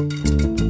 うんうん。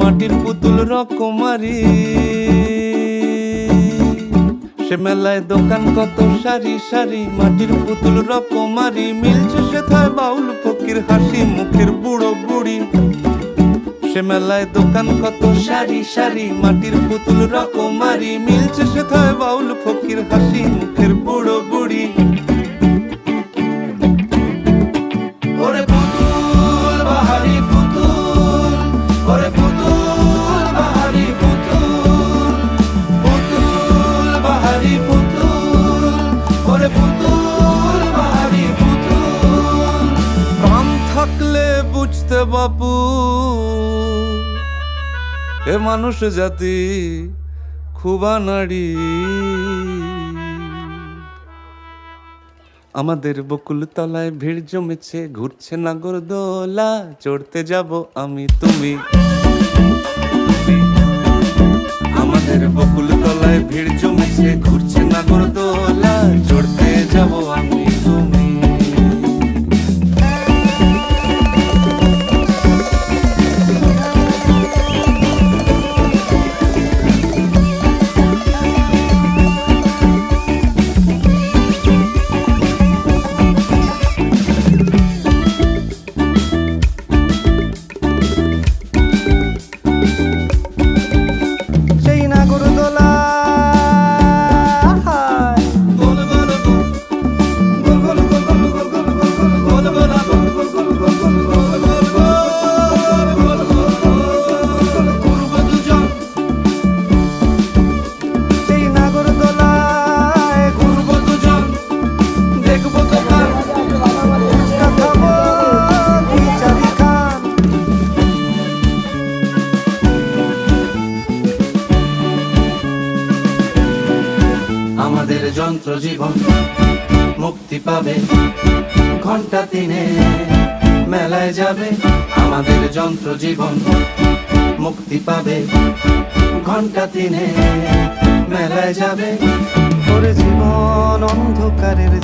মাটির পুতুল রকমারি। সে মেলায় দোকান কত সারি সারি, মাটির পুতুল রকমারি। মিলছে সে থায় বাউল, ফকির হাসি, মুখের বুড়ো বুড়ি। সে মেলায় দোকান কত সারি সারি, মাটির পুতুল রকমারি। মিলছে সে থায় বাউল, ফকির হাসি, মুখের বুড়ো বুড়ি। বাপু, এ মানুষ জাতি খুবা নাড়ি আমাদের বকুল তলায় ভিড় জমেছে, ঘুরছে নাগর দোলা, চড়তে যাব আমি তুমি। আমাদের বকুল তলায় ভিড় জমেছে, ঘুরছে আমাদের যন্ত্র জীবন মুক্তি পাবে। ঘণ্টা তিনে মেলায় যাবে আমাদের যন্ত্র জীবন মুক্তি পাবে। ঘণ্টা তিনে মেলায় যাবে। জীবন অন্ধকারের জীবন।